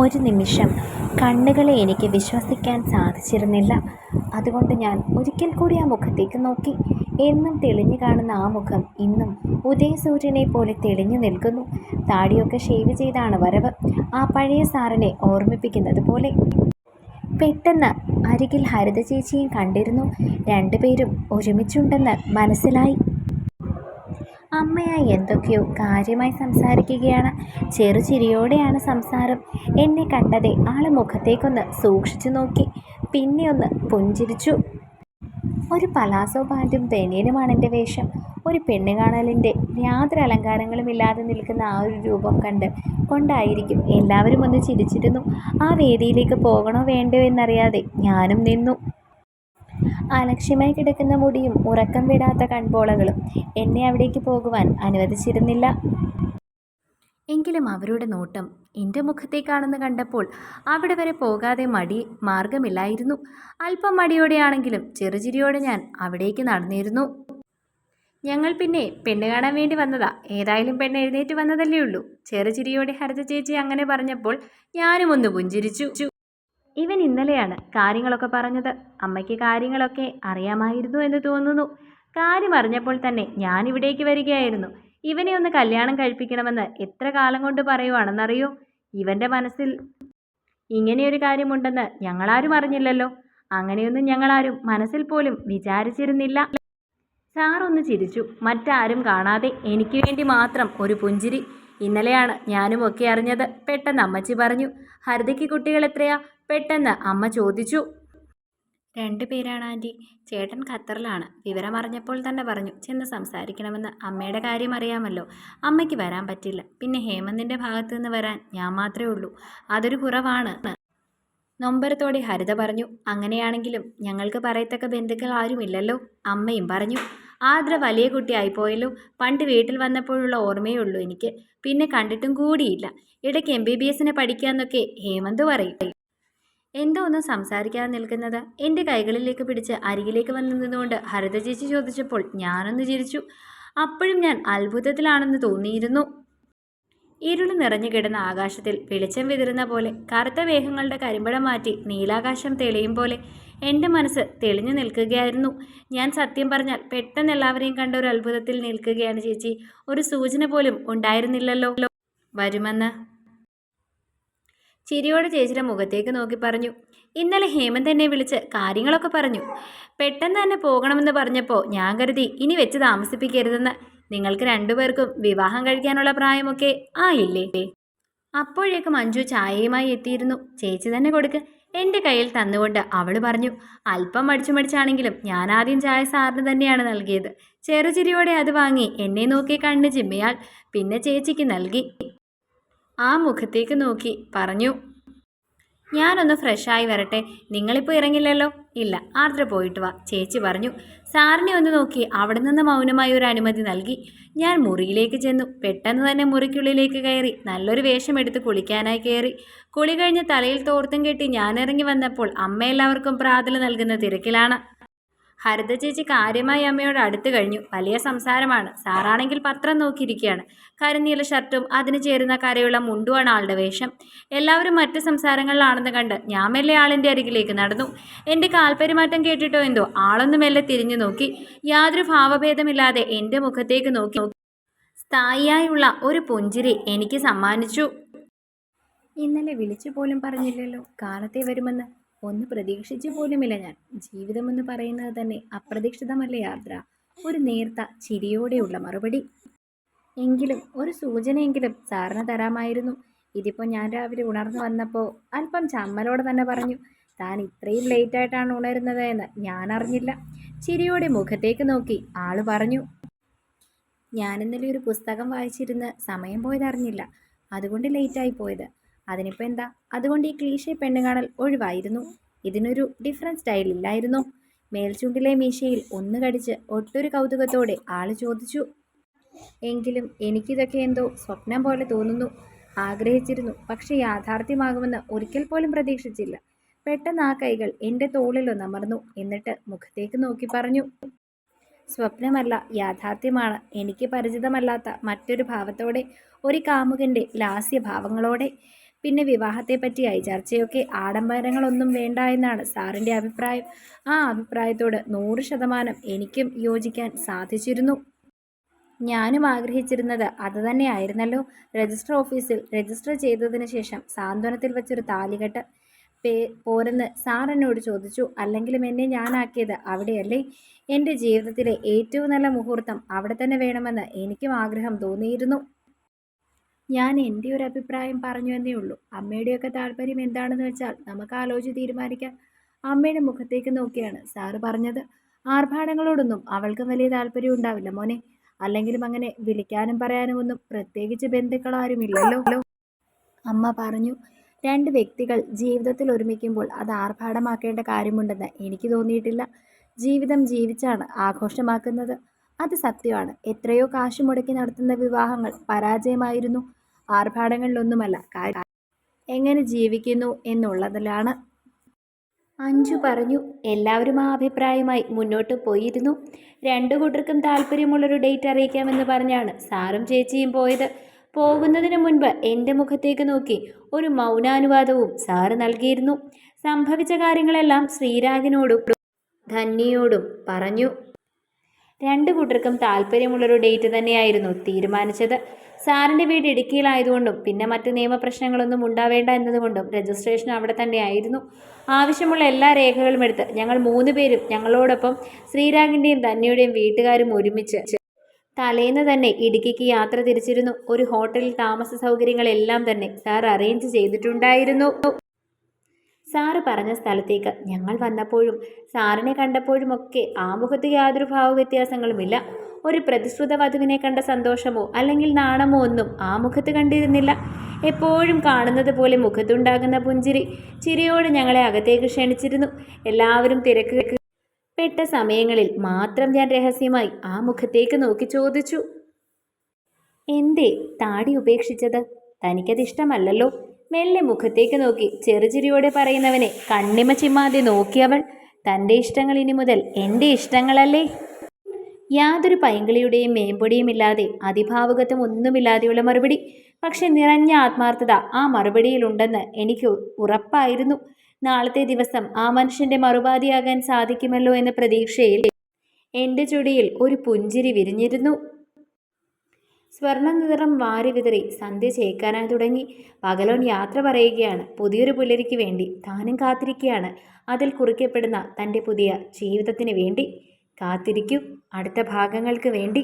ഒരു നിമിഷം കണ്ണുകളെ എനിക്ക് വിശ്വസിക്കാൻ സാധിച്ചിരുന്നില്ല. അതുകൊണ്ട് ഞാൻ ഒരിക്കൽ കൂടി ആ മുഖത്തേക്ക് നോക്കി. എന്നും തെളിഞ്ഞു കാണുന്ന ആ മുഖം ഇന്നും ഉദയസൂര്യനെ പോലെ തെളിഞ്ഞു നിൽക്കുന്നു. താടിയൊക്കെ ഷേവ് ചെയ്താണ് വരവ്. ആ പഴയ സാറിനെ ഓർമ്മിപ്പിക്കുന്നത് പോലെ. പെട്ടെന്ന് അരികിൽ ഹരിത ചേച്ചിയും കണ്ടിരുന്നു. രണ്ടുപേരും ഒരുമിച്ചുണ്ടെന്ന് മനസ്സിലായി. അമ്മയായി എന്തൊക്കെയോ കാര്യമായി സംസാരിക്കുകയാണ്. ചെറുചിരിയോടെയാണ് സംസാരം. എന്നെ കണ്ടതെ ആൾ മുഖത്തേക്കൊന്ന് സൂക്ഷിച്ചു നോക്കി. പിന്നെ ഒന്ന് പുഞ്ചിരിച്ചു. ഒരു പലാസോ പാന്റും ബനിയനുമാണ് എന്റെ വേഷം. ഒരു പെണ്ണ് കാണലിന്റെ യാതൊരു അലങ്കാരങ്ങളും ഇല്ലാതെ നിൽക്കുന്ന ആ ഒരു രൂപം കണ്ട് കൊണ്ടായിരിക്കും എല്ലാവരും ഒന്ന് ചിരിച്ചിരുന്നു. ആ വേദിയിലേക്ക് പോകണോ വേണ്ടയോ എന്നറിയാതെ ഞാനും നിന്നു. അലക്ഷ്യമായി കിടക്കുന്ന മുടിയും ഉറക്കം വിടാത്ത കൺപോളകളും എന്നെ അവിടേക്ക് പോകുവാൻ അനുവദിച്ചിരുന്നില്ല. എങ്കിലും അവരുടെ നോട്ടം എന്റെ മുഖത്തേക്കാണെന്ന് കണ്ടപ്പോൾ അവിടെ വരെ പോകാതെ മടി മാർഗമില്ലായിരുന്നു. അല്പം മടിയോടെയാണെങ്കിലും ചെറുചിരിയോടെ ഞാൻ അവിടേക്ക് നടന്നിരുന്നു. ഞങ്ങൾ പിന്നെ പെണ്ണ് കാണാൻ വേണ്ടി വന്നതാ. ഏതായാലും പെണ്ണ് എഴുന്നേറ്റ് വന്നതല്ലേ ഉള്ളൂ. ചെറുചിരിയോടെ ഹരിത ചേച്ചി അങ്ങനെ പറഞ്ഞപ്പോൾ ഞാനും ഒന്ന് പുഞ്ചിരിച്ചു. ഇവൻ ഇന്നലെയാണ് കാര്യങ്ങളൊക്കെ പറഞ്ഞത്. അമ്മയ്ക്ക് കാര്യങ്ങളൊക്കെ അറിയാമായിരുന്നു എന്ന് തോന്നുന്നു. കാര്യം അറിഞ്ഞപ്പോൾ തന്നെ ഞാൻ ഇവിടേക്ക് വരികയായിരുന്നു. ഇവനെ ഒന്ന് കല്യാണം കഴിപ്പിക്കണമെന്ന് എത്ര കാലം കൊണ്ട് പറയുവാണെന്നറിയോ? ഇവന്റെ മനസ്സിൽ ഇങ്ങനെയൊരു കാര്യമുണ്ടെന്ന് ഞങ്ങളാരും അറിഞ്ഞില്ലല്ലോ. അങ്ങനെയൊന്നും ഞങ്ങളാരും മനസ്സിൽ പോലും വിചാരിച്ചിരുന്നില്ല. സാറൊന്ന് ചിരിച്ചു. മറ്റാരും കാണാതെ എനിക്ക് വേണ്ടി മാത്രം ഒരു പുഞ്ചിരി. ഇന്നലെയാണ് ഞാനും ഒക്കെ അറിഞ്ഞത്. പെട്ടെന്ന് അമ്മച്ചി പറഞ്ഞു ഹരിതയ്ക്ക് കുട്ടികൾ എത്രയാ? പെട്ടെന്ന് അമ്മ ചോദിച്ചു. രണ്ടു പേരാണ് ആന്റി ചേട്ടൻ ഖത്തറിലാണ്. വിവരമറിഞ്ഞപ്പോൾ തന്നെ പറഞ്ഞു ചെന്ന് സംസാരിക്കണമെന്ന്. അമ്മയുടെ കാര്യം അറിയാമല്ലോ. അമ്മയ്ക്ക് വരാൻ പറ്റില്ല. പിന്നെ ഹേമന്തിന്റെ ഭാഗത്തു നിന്ന് വരാൻ ഞാൻ മാത്രമേ ഉള്ളൂ. അതൊരു കുറവാണ്. നൊമ്പരത്തോടെ ഹരിത പറഞ്ഞു അങ്ങനെയാണെങ്കിലും ഞങ്ങൾക്ക് പറയത്തക്ക ബന്ധുക്കൾ ആരുമില്ലല്ലോ അമ്മയും പറഞ്ഞു ആദ്ര വലിയ കുട്ടിയായിപ്പോയല്ലോ. പണ്ട് വീട്ടിൽ വന്നപ്പോഴുള്ള ഓർമ്മയേ ഉള്ളൂ എനിക്ക്. പിന്നെ കണ്ടിട്ടും കൂടിയില്ല. ഇടയ്ക്ക് എം ബി ബി എസിന് പഠിക്കാമെന്നൊക്കെ ഹേമന്ത് പറയും. എന്തോ ഒന്നും സംസാരിക്കാതെ നിൽക്കുന്നത് എന്റെ കൈകളിലേക്ക് പിടിച്ച് അരികിലേക്ക് വന്നതുകൊണ്ട് ഹരിത ചേച്ചി ചോദിച്ചപ്പോൾ ഞാനൊന്ന് ചിരിച്ചു. അപ്പോഴും ഞാൻ അത്ഭുതത്തിലാണെന്ന് തോന്നിയിരുന്നു. ഇരുൾ നിറഞ്ഞു കിടന്ന ആകാശത്തിൽ വെളിച്ചം വിതിരുന്ന പോലെ കറുത്ത മേഘങ്ങളുടെ കരിമ്പടം മാറ്റി നീലാകാശം തെളിയും പോലെ എന്റെ മനസ്സ് തെളിഞ്ഞു നിൽക്കുകയായിരുന്നു. ഞാൻ സത്യം പറഞ്ഞാൽ പെട്ടെന്ന് എല്ലാവരെയും കണ്ട ഒരു അത്ഭുതത്തിൽ നിൽക്കുകയാണ് ചേച്ചി. ഒരു സൂചന പോലും ഉണ്ടായിരുന്നില്ലല്ലോ. വരുമെന്ന് ചിരിയോടെ ചേച്ചിയുടെ മുഖത്തേക്ക് നോക്കി പറഞ്ഞു. ഇന്നലെ ഹേമന്ത് എന്നെ വിളിച്ച് കാര്യങ്ങളൊക്കെ പറഞ്ഞു. പെട്ടെന്ന് തന്നെ പോകണമെന്ന് പറഞ്ഞപ്പോൾ ഞാൻ കരുതി ഇനി വെച്ച് താമസിപ്പിക്കരുതെന്ന്. നിങ്ങൾക്ക് രണ്ടുപേർക്കും വിവാഹം കഴിക്കാനുള്ള പ്രായമൊക്കെ ആയില്ലേ? അപ്പോഴേക്ക് മഞ്ജു ചായയുമായി എത്തിയിരുന്നു. ചേച്ചി തന്നെ കൊടുക്ക്. എന്റെ കയ്യിൽ തന്നുകൊണ്ട് അവൾ പറഞ്ഞു അല്പം മടിച്ചു മടിച്ചാണെങ്കിലും ഞാൻ ആദ്യം ചായ സാറിന് തന്നെയാണ് നൽകിയത്. ചെറുചിരിയോടെ അത് വാങ്ങി എന്നെ നോക്കി കണ്ണ് ചിമ്മിയാൽ പിന്നെ ചേച്ചിക്ക് നൽകി. ആ മുഖത്തേക്ക് നോക്കി പറഞ്ഞു. ഞാനൊന്ന് ഫ്രഷായി വരട്ടെ. നിങ്ങളിപ്പോൾ ഇറങ്ങില്ലല്ലോ? ഇല്ല ആർദ്ര പോയിട്ട് വാ ചേച്ചി പറഞ്ഞു. സാറിനെ ഒന്ന് നോക്കി അവിടെ നിന്ന് മൗനമായി ഒരു അനുമതി നൽകി. ഞാൻ മുറിയിലേക്ക് ചെന്നു. പെട്ടെന്ന് തന്നെ മുറിക്കുള്ളിലേക്ക് കയറി നല്ലൊരു വേഷം എടുത്ത് കുളിക്കാനായി കയറി. കുളി കഴിഞ്ഞ് തലയിൽ തോർത്തും കെട്ടി ഞാൻ ഇറങ്ങി വന്നപ്പോൾ അമ്മ എല്ലാവർക്കും നൽകുന്ന തിരക്കിലാണ്. ഹരിത ചേച്ചി കാര്യമായി അമ്മയോട് അടുത്തു കഴിഞ്ഞു. വലിയ സംസാരമാണ്. സാറാണെങ്കിൽ പത്രം നോക്കിയിരിക്കുകയാണ്. കരിനീല ഷർട്ടും അതിന് ചേരുന്ന കരയുള്ള മുണ്ടുമാണ് ആളുടെ വേഷം. എല്ലാവരും മറ്റ് സംസാരങ്ങളിലാണെന്ന് കണ്ട് ഞാൻ മെല്ലെ ആളിന്റെ അരികിലേക്ക് നടന്നു. എന്റെ കാൽപെരുമാറ്റം കേട്ടിട്ടോ എന്തോ? ആളൊന്നും മെല്ലെ തിരിഞ്ഞു നോക്കി. യാതൊരു ഭാവഭേദമില്ലാതെ എന്റെ മുഖത്തേക്ക് നോക്കി. സ്ഥായിയായുള്ള ഒരു പുഞ്ചിരി എനിക്ക് സമ്മാനിച്ചു. ഇന്നലെ വിളിച്ചു പോലും പറഞ്ഞില്ലല്ലോ. കാലത്തെ വരുമെന്ന്. ഒന്ന് പ്രതീക്ഷിച്ചു പോലുമില്ല ഞാൻ. ജീവിതമെന്ന് പറയുന്നത് തന്നെ അപ്രതീക്ഷിതമല്ലേ യാത്ര ഒരു നേർത്ത ചിരിയോടെയുള്ള മറുപടി. എങ്കിലും ഒരു സൂചനയെങ്കിലും സാറിന് തരാമായിരുന്നു. ഇതിപ്പോൾ ഞാൻ രാവിലെ ഉണർന്നു വന്നപ്പോൾ അല്പം ചമ്മലോടെ തന്നെ പറഞ്ഞു താൻ ഇത്രയും ലേറ്റായിട്ടാണ് ഉണരുന്നത് എന്ന് ഞാൻ അറിഞ്ഞില്ല. ചിരിയോടെ മുഖത്തേക്ക് നോക്കി ആൾ പറഞ്ഞു ഞാൻ ഇന്നലെ ഒരു പുസ്തകം വായിച്ചിരുന്ന് സമയം പോയതറിഞ്ഞില്ല. അതുകൊണ്ട് ലേറ്റായി പോയത്. അതിനിപ്പോൾ എന്താ? അതുകൊണ്ട് ഈ ക്ലീശെ പെണ്ണ് കാണൽ ഒഴിവായിരുന്നു. ഇതിനൊരു ഡിഫറന്റ് സ്റ്റൈൽ ഇല്ലായിരുന്നു. മേൽചുണ്ടിലെ മീശയിൽ ഒന്ന് കടിച്ച് ഒട്ടൊരു കൗതുകത്തോടെ ആൾ ചോദിച്ചു. എങ്കിലും എനിക്കിതൊക്കെ എന്തോ സ്വപ്നം പോലെ തോന്നുന്നു. ആഗ്രഹിച്ചിരുന്നു. പക്ഷേ യാഥാർത്ഥ്യമാകുമെന്ന് ഒരിക്കൽ പോലും പ്രതീക്ഷിച്ചില്ല. പെട്ടെന്ന് ആ കൈകൾ എന്റെ തോളിലൊന്നമർന്നു എന്നിട്ട് മുഖത്തേക്ക് നോക്കി പറഞ്ഞു. സ്വപ്നമല്ല യാഥാർത്ഥ്യമാണ്. എനിക്ക് പരിചിതമല്ലാത്ത മറ്റൊരു ഭാവത്തോടെ ഒരു കാമുകന്റെ ലാസ്യഭാവങ്ങളോടെ. പിന്നെ വിവാഹത്തെപ്പറ്റിയായി ചർച്ചയൊക്കെ ആഡംബരങ്ങളൊന്നും വേണ്ട എന്നാണ് സാറിന്റെ അഭിപ്രായം. ആ അഭിപ്രായത്തോട് നൂറ് ശതമാനം എനിക്കും യോജിക്കാൻ സാധിച്ചിരുന്നു. ഞാനും ആഗ്രഹിച്ചിരുന്നത് അതുതന്നെയായിരുന്നല്ലോ രജിസ്റ്റർ ഓഫീസിൽ രജിസ്റ്റർ ചെയ്തതിന് ശേഷം സാന്ത്വനത്തിൽ വെച്ചൊരു താലികെട്ട് പേ പോരെന്ന് സാർ എന്നോട് ചോദിച്ചു. അല്ലെങ്കിലും എന്നെ ഞാനാക്കിയത് അവിടെയല്ലേ? എന്റെ ജീവിതത്തിലെ ഏറ്റവും നല്ല മുഹൂർത്തം അവിടെ തന്നെ വേണമെന്ന് എനിക്കും ആഗ്രഹം തോന്നിയിരുന്നു. ഞാൻ എന്റെ ഒരു അഭിപ്രായം പറഞ്ഞു എന്നേ ഉള്ളൂ. അമ്മയുടെയൊക്കെ താല്പര്യം എന്താണെന്ന് വെച്ചാൽ നമുക്ക് ആലോചിച്ച് തീരുമാനിക്കാം. അമ്മയുടെ മുഖത്തേക്ക് നോക്കിയാണ് സാറ് പറഞ്ഞത്. ആർഭാടങ്ങളോടൊന്നും അവൾക്കും വലിയ താല്പര്യം ഉണ്ടാവില്ല മോനെ. അല്ലെങ്കിലും അങ്ങനെ വിളിക്കാനും പറയാനും ഒന്നും പ്രത്യേകിച്ച് ബന്ധുക്കളാരുമില്ലല്ലോ അമ്മ പറഞ്ഞു രണ്ട് വ്യക്തികൾ ജീവിതത്തിൽ ഒരുമിക്കുമ്പോൾ അത് ആർഭാടമാക്കേണ്ട കാര്യമുണ്ടെന്ന് എനിക്ക് തോന്നിയിട്ടില്ല. ജീവിതം ജീവിച്ചാണ് ആഘോഷമാക്കുന്നത്. അത് സത്യമാണ്. എത്രയോ കാശ് മുടക്കി നടത്തുന്ന വിവാഹങ്ങൾ പരാജയമായിരുന്നു. ആർഭാടങ്ങളിലൊന്നുമല്ല. കാര്യം എങ്ങനെ ജീവിക്കുന്നു എന്നുള്ളതിലാണ്. അഞ്ചു പറഞ്ഞു എല്ലാവരും ആ അഭിപ്രായമായി മുന്നോട്ട് പോയിരുന്നു. രണ്ടു കൂട്ടർക്കും താല്പര്യമുള്ളൊരു ഡേറ്റ് അറിയിക്കാമെന്ന് പറഞ്ഞാണ് സാറും ചേച്ചിയും പോയത്. പോകുന്നതിന് മുൻപ് എന്റെ മുഖത്തേക്ക് നോക്കി ഒരു മൗനാനുവാദവും സാറ് നൽകിയിരുന്നു. സംഭവിച്ച കാര്യങ്ങളെല്ലാം ശ്രീരാഗിനോടും ധന്യയോടും പറഞ്ഞു. രണ്ടു കൂട്ടർക്കും താല്പര്യമുള്ളൊരു ഡേറ്റ് തന്നെയായിരുന്നു തീരുമാനിച്ചത്. സാറിന്റെ വീട് ഇടുക്കിയിലായതുകൊണ്ടും പിന്നെ മറ്റ് നിയമപ്രശ്നങ്ങളൊന്നും ഉണ്ടാവേണ്ട എന്നതുകൊണ്ടും രജിസ്ട്രേഷൻ അവിടെ തന്നെയായിരുന്നു. ആവശ്യമുള്ള എല്ലാ രേഖകളും എടുത്ത് ഞങ്ങൾ മൂന്ന് പേരും ഞങ്ങളോടൊപ്പം ശ്രീരാഗിന്റെയും ധന്യയുടെയും വീട്ടുകാരും ഒരുമിച്ച് തലേന്ന് തന്നെ ഇടുക്കിക്ക് യാത്ര തിരിച്ചിരുന്നു. ഒരു ഹോട്ടലിൽ താമസ സൗകര്യങ്ങളെല്ലാം തന്നെ സാർ അറേഞ്ച് ചെയ്തിട്ടുണ്ടായിരുന്നു. സാറ് പറഞ്ഞ സ്ഥലത്തേക്ക് ഞങ്ങൾ വന്നപ്പോഴും സാറിനെ കണ്ടപ്പോഴുമൊക്കെ ആ മുഖത്ത് യാതൊരു ഭാവവ്യത്യാസങ്ങളുമില്ല. ഒരു പ്രതിശ്രുത വധുവിനെ കണ്ട സന്തോഷമോ അല്ലെങ്കിൽ നാണമോ ഒന്നും ആ മുഖത്ത് കണ്ടിരുന്നില്ല. എപ്പോഴും കാണുന്നത് പോലെ മുഖത്തുണ്ടാകുന്ന പുഞ്ചിരി ചിരിയോട് ഞങ്ങളെ അകത്തേക്ക് ക്ഷണിച്ചിരുന്നു. എല്ലാവരും തിരക്ക് പെട്ട സമയങ്ങളിൽ മാത്രം ഞാൻ രഹസ്യമായി ആ മുഖത്തേക്ക് നോക്കി ചോദിച്ചു. എന്തേ താടി ഉപേക്ഷിച്ചത്? തനിക്കത് ഇഷ്ടമല്ലല്ലോ മെല്ലെ മുഖത്തേക്ക് നോക്കി ചെറുചിരിയോടെ പറയുന്നവനെ കണ്ണിമ ചിമ്മാതെ നോക്കിയവൾ തന്റെ ഇഷ്ടങ്ങൾ ഇനി മുതൽ എന്റെ ഇഷ്ടങ്ങളല്ലേ? യാതൊരു പൈങ്കിളിയുടെയും മേമ്പൊടിയും ഇല്ലാതെ അതിഭാവുകത്വം ഒന്നുമില്ലാതെയുള്ള മറുപടി. പക്ഷെ നിറഞ്ഞ ആത്മാർത്ഥത ആ മറുപടിയിലുണ്ടെന്ന് എനിക്ക് ഉറപ്പായിരുന്നു. നാളത്തെ ദിവസം ആ മനുഷ്യന്റെ മറുപാതിയാകാൻ സാധിക്കുമല്ലോ എന്ന പ്രതീക്ഷയിൽ എന്റെ ചുടിയിൽ ഒരു പുഞ്ചിരി വിരിഞ്ഞിരുന്നു. സ്വർണ നിറം വാരി വിതറി സന്ധ്യ ചേക്കാനായി തുടങ്ങി. പകലോൻ യാത്ര പറയുകയാണ്. പുതിയൊരു പുലരിക്ക് വേണ്ടി താനും കാത്തിരിക്കുകയാണ് അതിൽ കുറിക്കപ്പെടുന്ന തന്റെ പുതിയ ജീവിതത്തിന് വേണ്ടി. കാത്തിരിക്കൂ. അടുത്ത ഭാഗങ്ങൾക്ക് വേണ്ടി.